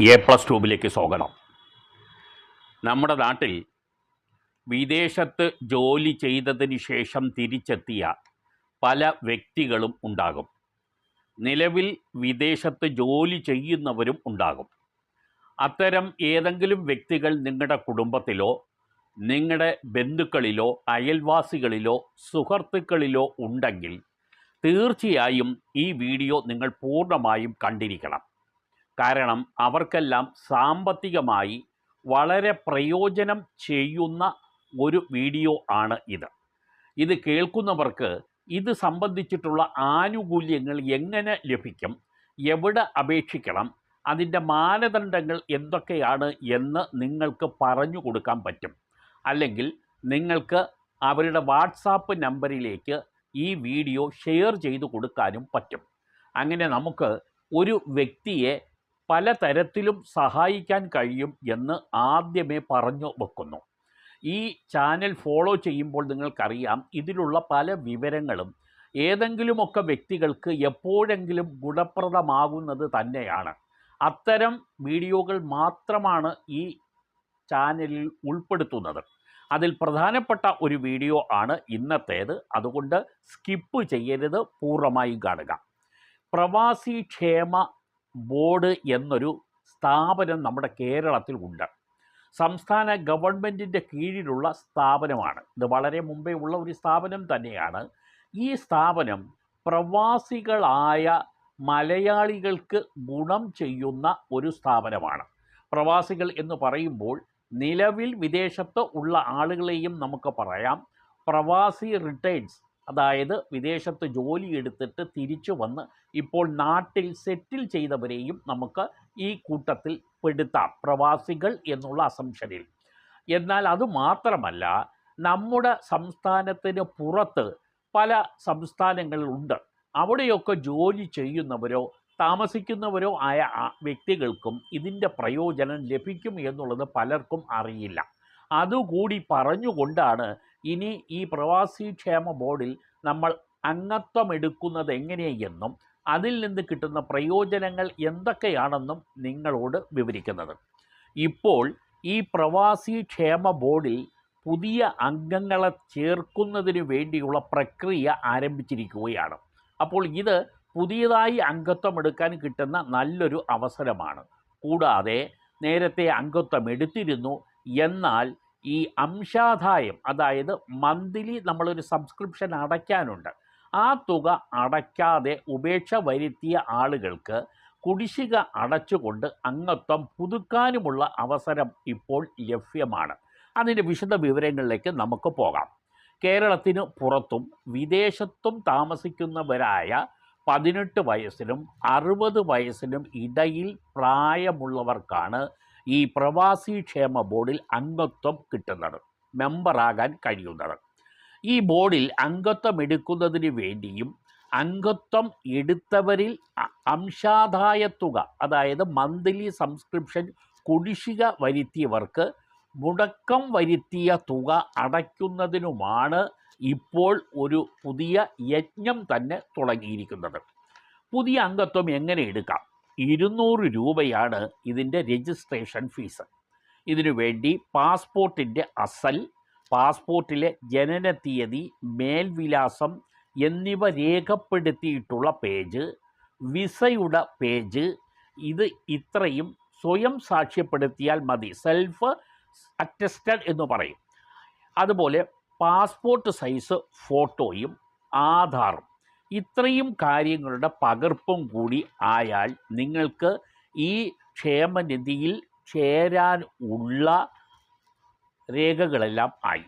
A plus ട്യൂബിലേക്ക് സ്വാഗതം. നമ്മുടെ നാട്ടിൽ വിദേശത്ത് ജോലി ചെയ്തതിന് ശേഷം തിരിച്ചെത്തിയ പല വ്യക്തികളും ഉണ്ടാകും. നിലവിൽ വിദേശത്ത് ജോലി ചെയ്യുന്നവരും ഉണ്ടാകും. അത്തരം ഏതെങ്കിലും വ്യക്തികൾ നിങ്ങളുടെ കുടുംബത്തിലോ നിങ്ങളുടെ ബന്ധുക്കളിലോ അയൽവാസികളിലോ സുഹൃത്തുക്കളിലോ ഉണ്ടെങ്കിൽ തീർച്ചയായും ഈ വീഡിയോ നിങ്ങൾ പൂർണമായും കണ്ടിരിക്കണം. കാരണം അവർക്കെല്ലാം സാമ്പത്തികമായി വളരെ പ്രയോജനം ചെയ്യുന്ന ഒരു വീഡിയോ ആണ് ഇത്. ഇത് കേൾക്കുന്നവർക്ക് ഇത് സംബന്ധിച്ചിട്ടുള്ള ആനുകൂല്യങ്ങൾ എങ്ങനെ ലഭിക്കും എവിടെ അപേക്ഷിക്കണം അതിന്റെ മാനദണ്ഡങ്ങൾ എന്തൊക്കെയാണ് എന്ന് നിങ്ങൾക്ക് പറഞ്ഞു കൊടുക്കാൻ പറ്റും. അല്ലെങ്കിൽ നിങ്ങൾക്ക് അവരുടെ വാട്സാപ്പ് നമ്പറിലേക്ക് ഈ വീഡിയോ ഷെയർ ചെയ്തു കൊടുക്കാനും പറ്റും. അങ്ങനെ നമുക്ക് ഒരു വ്യക്തിയെ പലതരത്തിലും സഹായിക്കാൻ കഴിയും എന്ന് ആദ്യമേ പറഞ്ഞു വെക്കുന്നു. ഈ ചാനൽ ഫോളോ ചെയ്യുമ്പോൾ നിങ്ങൾക്കറിയാം ഇതിലുള്ള പല വിവരങ്ങളും ഏതെങ്കിലുമൊക്കെ വ്യക്തികൾക്ക് എപ്പോഴെങ്കിലും ഗുണപ്രദമാകുന്നത് തന്നെയാണ്. അത്തരം വീഡിയോകൾ മാത്രമാണ് ഈ ചാനലിൽ ഉൾപ്പെടുത്തുന്നത്. അതിൽ പ്രധാനപ്പെട്ട ഒരു വീഡിയോ ആണ് ഇന്നത്തേത്. അതുകൊണ്ട് സ്കിപ്പ് ചെയ്യരുത് പൂർണമായും കാണുക. പ്രവാസി ക്ഷേമ ബോർഡ് എന്നൊരു സ്ഥാപനം നമ്മുടെ കേരളത്തിൽ ഉണ്ട്. സംസ്ഥാന ഗവൺമെന്റിന്റെ കീഴിലുള്ള സ്ഥാപനമാണ്. ഇത് വളരെ മുമ്പേ ഉള്ള ഒരു സ്ഥാപനം തന്നെയാണ്. ഈ സ്ഥാപനം പ്രവാസികളായ മലയാളികൾക്ക് ഗുണം ചെയ്യുന്ന ഒരു സ്ഥാപനമാണ്. പ്രവാസികൾ എന്ന് പറയുമ്പോൾ നിലവിൽ വിദേശത്ത് ഉള്ള ആളുകളെയും നമുക്ക് പറയാം. പ്രവാസി റിട്ടേൺസ് അതായത് വിദേശത്ത് ജോലി എടുത്തിട്ട് തിരിച്ചു വന്ന് ഇപ്പോൾ നാട്ടിൽ സെറ്റിൽ ചെയ്തവരെയും നമുക്ക് ഈ കൂട്ടത്തിൽ പെടുത്താം. പ്രവാസികൾ എന്നുള്ള അസംഷനിൽ എന്നാൽ അത് മാത്രമല്ല നമ്മുടെ സംസ്ഥാനത്തിന് പുറത്ത് പല സംസ്ഥാനങ്ങളിലുണ്ട് അവിടെയൊക്കെ ജോലി ചെയ്യുന്നവരോ താമസിക്കുന്നവരോ ആയ വ്യക്തികൾക്കും ഇതിന്റെ പ്രയോജനം ലഭിക്കും എന്നുള്ളത് പലർക്കും അറിയില്ല. അതുകൂടി പറഞ്ഞുകൊണ്ടാണ് ഇനി ഈ പ്രവാസി ക്ഷേമ ബോർഡിൽ നമ്മൾ അംഗത്വം എടുക്കുന്നത് എങ്ങനെയെന്നും അതിൽ നിന്ന് കിട്ടുന്ന പ്രയോജനങ്ങൾ എന്തൊക്കെയാണെന്നും നിങ്ങളോട് വിവരിക്കുന്നത്. ഇപ്പോൾ ഈ പ്രവാസി ക്ഷേമ ബോർഡിൽ പുതിയ അംഗങ്ങളെ ചേർക്കുന്നതിന് വേണ്ടിയുള്ള പ്രക്രിയ ആരംഭിച്ചിരിക്കുകയാണ്. അപ്പോൾ ഇത് പുതിയതായി അംഗത്വം എടുക്കാൻ കിട്ടുന്ന നല്ലൊരു അവസരമാണ്. കൂടാതെ നേരത്തെ അംഗത്വം എടുത്തിരുന്നു എന്നാൽ ഈ അംശാദായം അതായത് മന്ത്ലി നമ്മളൊരു സബ്സ്ക്രിപ്ഷൻ അടയ്ക്കാനുണ്ട്. ആ തുക അടയ്ക്കാതെ ഉപേക്ഷ വരുത്തിയ ആളുകൾക്ക് കുടിശ്ശിക അടച്ചുകൊണ്ട് അംഗത്വം പുതുക്കാനുമുള്ള അവസരം ഇപ്പോൾ ലഭ്യമാണ്. അതിന്റെ വിശദ വിവരങ്ങളിലേക്ക് നമുക്ക് പോകാം. കേരളത്തിന് പുറത്തും വിദേശത്തും താമസിക്കുന്നവരായ പതിനെട്ട് വയസ്സിനും അറുപത് വയസ്സിനും ഇടയിൽ പ്രായമുള്ളവർക്കാണ് ഈ പ്രവാസി ക്ഷേമ ബോർഡിൽ അംഗത്വം കിട്ടുന്നത് മെമ്പറാകാൻ കഴിയുന്നത്. ഈ ബോർഡിൽ അംഗത്വം എടുക്കുന്നതിന് വേണ്ടിയും അംഗത്വം എടുത്തവരിൽ അംശാദായ തുക അതായത് മന്ത്ലി സബ്സ്ക്രിപ്ഷൻ കുടിശ്ശിക വരുത്തിയവർക്ക് മുടക്കം വരുത്തിയ തുക അടയ്ക്കുന്നതിനുമാണ് ഇപ്പോൾ ഒരു പുതിയ യജ്ഞം തന്നെ തുടങ്ങിയിരിക്കുന്നത്. പുതിയ അംഗത്വം എങ്ങനെ എടുക്കാം? ഇരുന്നൂറ് രൂപയാണ് ഇതിന്റെ രജിസ്ട്രേഷൻ ഫീസ്. ഇതിനു വേണ്ടി പാസ്പോർട്ടിന്റെ അസൽ പാസ്പോർട്ടിലെ ജനന തീയതി മേൽവിലാസം എന്നിവ രേഖപ്പെടുത്തിയിട്ടുള്ള പേജ് വിസയുടെ പേജ്. ഇത് ഇത്രയും സ്വയം സാക്ഷ്യപ്പെടുത്തിയാൽ മതി. സെൽഫ് അറ്റസ്റ്റഡ് എന്ന് പറയും. അതുപോലെ പാസ്പോർട്ട് സൈസ് ഫോട്ടോയും ആധാറും. ഇത്രയും കാര്യങ്ങളുടെ പകർപ്പും കൂടി ആയാൽ നിങ്ങൾക്ക് ഈ ക്ഷേമനിധിയിൽ ചേരാൻ ഉള്ള രേഖകളെല്ലാം ആയി.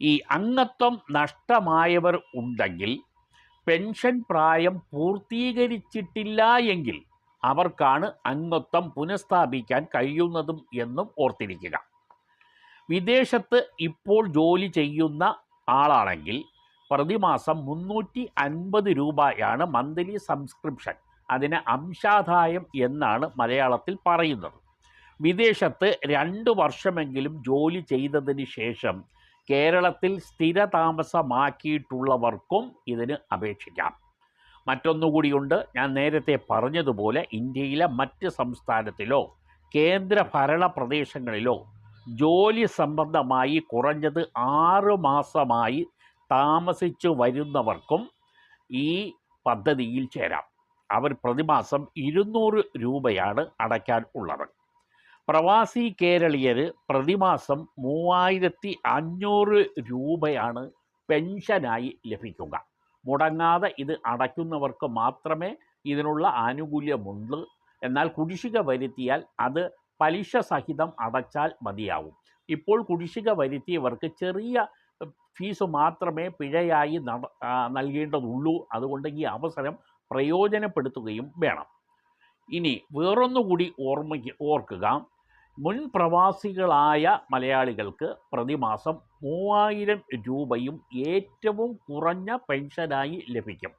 ഈ അംഗത്വം നഷ്ടമായവർ ഉണ്ടെങ്കിൽ പെൻഷൻ പ്രായം പൂർത്തീകരിച്ചിട്ടില്ല എങ്കിൽ അവർക്കാണ് അംഗത്വം പുനഃസ്ഥാപിക്കാൻ കഴിയുന്നതും എന്നും ഓർത്തിരിക്കുക. വിദേശത്ത് ഇപ്പോൾ ജോലി ചെയ്യുന്ന ആളാണെങ്കിൽ പ്രതിമാസം മുന്നൂറ്റി അൻപത് രൂപയാണ് മന്ത്ലി സബ്സ്ക്രിപ്ഷൻ അതിന് അംശാദായം എന്നാണ് മലയാളത്തിൽ പറയുന്നത്. വിദേശത്ത് രണ്ട് വർഷമെങ്കിലും ജോലി ചെയ്തതിന് ശേഷം കേരളത്തിൽ സ്ഥിരതാമസമാക്കിയിട്ടുള്ളവർക്കും ഇതിന് അപേക്ഷിക്കാം. മറ്റൊന്നുകൂടിയുണ്ട് ഞാൻ നേരത്തെ പറഞ്ഞതുപോലെ ഇന്ത്യയിലെ മറ്റ് സംസ്ഥാനത്തിലോ കേന്ദ്ര ഭരണ പ്രദേശങ്ങളിലോ ജോലി സംബന്ധമായി കുറഞ്ഞത് ആറ് മാസമായി താമസിച്ചു വരുന്നവർക്കും ഈ പദ്ധതിയിൽ ചേരാം. അവർ പ്രതിമാസം ഇരുന്നൂറ് രൂപയാണ് അടയ്ക്കാൻ ഉള്ളത്. പ്രവാസി കേരളീയർ പ്രതിമാസം മൂവായിരത്തി അഞ്ഞൂറ് രൂപയാണ് പെൻഷനായി ലഭിക്കുക. മുടങ്ങാതെ ഇത് അടയ്ക്കുന്നവർക്ക് മാത്രമേ ഇതിനുള്ള ആനുകൂല്യമുള്ളൂ. എന്നാൽ കുടിശ്ശിക വരുത്തിയാൽ അത് പലിശ സഹിതം അടച്ചാൽ മതിയാവും. ഇപ്പോൾ കുടിശ്ശിക വരുത്തിയവർക്ക് ചെറിയ ഫീസ് മാത്രമേ പിഴയായി നൽകേണ്ടതുള്ളൂ. അതുകൊണ്ട് ഈ അവസരം പ്രയോജനപ്പെടുത്തുകയും വേണം. ഇനി വേറൊന്നുകൂടി ഓർമ്മയ്ക്ക് ഓർക്കുക. മുൻ പ്രവാസികളായ മലയാളികൾക്ക് പ്രതിമാസം മൂവായിരം രൂപയും ഏറ്റവും കുറഞ്ഞ പെൻഷനായി ലഭിക്കും.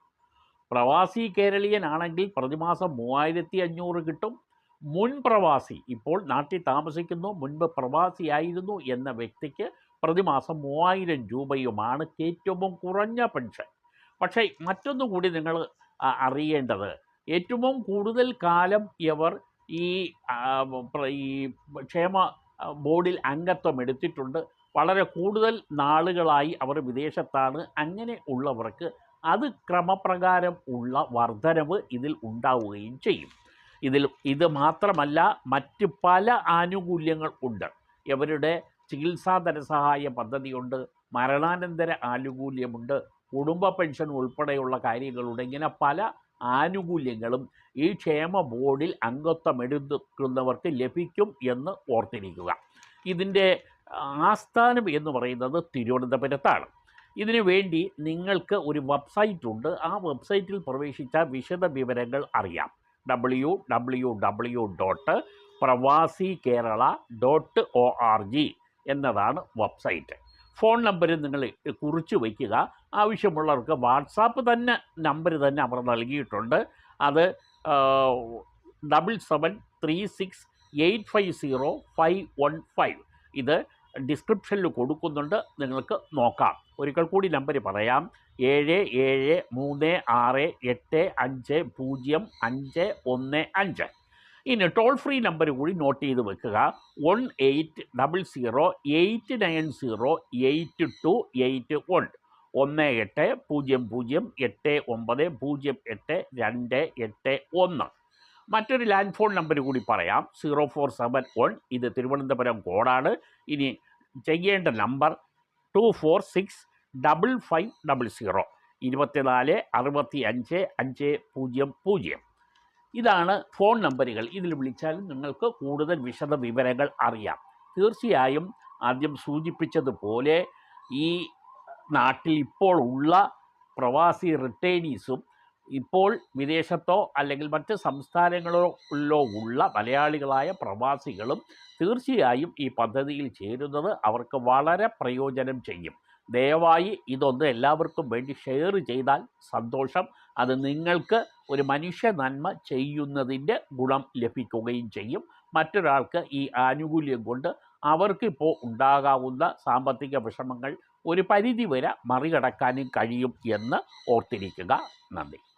പ്രവാസി കേരളീയനാണെങ്കിൽ പ്രതിമാസം മൂവായിരത്തി അഞ്ഞൂറ് കിട്ടും. മുൻ പ്രവാസി ഇപ്പോൾ നാട്ടിൽ താമസിക്കുന്നു മുൻപ് പ്രവാസിയായിരുന്നു എന്ന വ്യക്തിക്ക് പ്രതിമാസം മൂവായിരം രൂപയുമാണ് ഏറ്റവും കുറഞ്ഞ പെൻഷൻ. പക്ഷേ മറ്റൊന്നുകൂടി നിങ്ങൾ അറിയേണ്ടത്. ഏറ്റവും കൂടുതൽ കാലം ഇവർ ഈ ഈ ക്ഷേമ ബോർഡിൽ അംഗത്വം എടുത്തിട്ടുണ്ട്. വളരെ കൂടുതൽ നാളുകളായി അവർ വിദേശത്താണ്. അങ്ങനെ ഉള്ളവർക്ക് അത് ക്രമപ്രകാരം ഉള്ള വർധനവ് ഇതിൽ ഉണ്ടാവുകയും ചെയ്യും. ഇതിൽ ഇത് മാത്രമല്ല മറ്റ് പല ആനുകൂല്യങ്ങൾ ഉണ്ട്. ഇവരുടെ ചികിത്സാ ധനസഹായ പദ്ധതിയുണ്ട് മരണാനന്തര ആനുകൂല്യമുണ്ട് കുടുംബ പെൻഷൻ ഉൾപ്പെടെയുള്ള കാര്യങ്ങളുണ്ട്. ഇങ്ങനെ പല ആനുകൂല്യങ്ങളും ഈ ക്ഷേമ ബോർഡിൽ അംഗത്വമെടുക്കുന്നവർക്ക് ലഭിക്കും എന്ന് ഓർത്തിരിക്കുക. ഇതിന്റെ ആസ്ഥാനം എന്ന് പറയുന്നത് തിരുവനന്തപുരത്താണ്. ഇതിനു വേണ്ടി നിങ്ങൾക്ക് ഒരു വെബ്സൈറ്റ് ഉണ്ട്. ആ വെബ്സൈറ്റിൽ പ്രവേശിച്ച വിശദ വിവരങ്ങൾ അറിയാം. W W W dot Pravasi Kerala dot O R G എന്നതാണ് വെബ്സൈറ്റ്. ഫോൺ നമ്പർ നിങ്ങൾ കുറിച്ച് വയ്ക്കുക ആവശ്യമുള്ളവർക്ക് വാട്സാപ്പ് തന്നെ നമ്പർ തന്നെ അവർ നൽകിയിട്ടുണ്ട്. അത് double seven three six eight five zero five one five. ഇത് ഡിസ്ക്രിപ്ഷനിൽ കൊടുക്കുന്നുണ്ട്. നിങ്ങൾക്ക് നോക്കാം. ഒരിക്കൽ കൂടി നമ്പർ പറയാം. ഏഴ് ഏഴ് മൂന്ന് ആറ് എട്ട് അഞ്ച് പൂജ്യം അഞ്ച് ഒന്ന് അഞ്ച്. ഇനി ടോൾ ഫ്രീ നമ്പർ കൂടി നോട്ട് ചെയ്ത് വെക്കുക. One eight double zero eight nine zero eight two eight one ഒന്ന് എട്ട് പൂജ്യം പൂജ്യം എട്ട് ഒമ്പത് പൂജ്യം എട്ട് രണ്ട് എട്ട് ഒന്ന് മറ്റൊരു ലാൻഡ് ഫോൺ നമ്പർ കൂടി പറയാം. സീറോ ഫോർ സെവൻ വൺ ഇത് തിരുവനന്തപുരം കോഡാണ് ഇനി ചെയ്യേണ്ട number two four six double five double zero ഇരുപത്തിനാല് അറുപത്തി അഞ്ച് അഞ്ച് പൂജ്യം പൂജ്യം. ഇതാണ് ഫോൺ നമ്പറുകൾ. ഇതിൽ വിളിച്ചാൽ നിങ്ങൾക്ക് കൂടുതൽ വിശദ വിവരങ്ങൾ അറിയാം. തീർച്ചയായും ആദ്യം സൂചിപ്പിച്ചതുപോലെ ഈ നാട്ടിൽ ഇപ്പോൾ ഉള്ള പ്രവാസി റിട്ടേണീസും ഇപ്പോൾ വിദേശത്തോ അല്ലെങ്കിൽ മറ്റ് സംസ്ഥാനങ്ങളിലോ ഉള്ള മലയാളികളായ പ്രവാസികളും തീർച്ചയായും ഈ പദ്ധതിയിൽ ചേരുന്നത് അവർക്ക് വളരെ പ്രയോജനം ചെയ്യും. ദയവായി ഇതൊന്ന് എല്ലാവർക്കും വേണ്ടി ഷെയർ ചെയ്താൽ സന്തോഷം. അത് നിങ്ങൾക്ക് ഒരു മനുഷ്യ നന്മ ചെയ്യുന്നതിന്റെ ഗുണം ലഭിക്കുകയും ചെയ്യും. മറ്റൊരാൾക്ക് ഈ ആനുകൂല്യം കൊണ്ട് അവർക്കിപ്പോൾ ഉണ്ടാകാവുന്ന സാമ്പത്തിക വിഷമങ്ങൾ ഒരു പരിധിവരെ മറികടക്കാനും കഴിയും എന്ന് ഓർത്തിരിക്കുക. നന്ദി.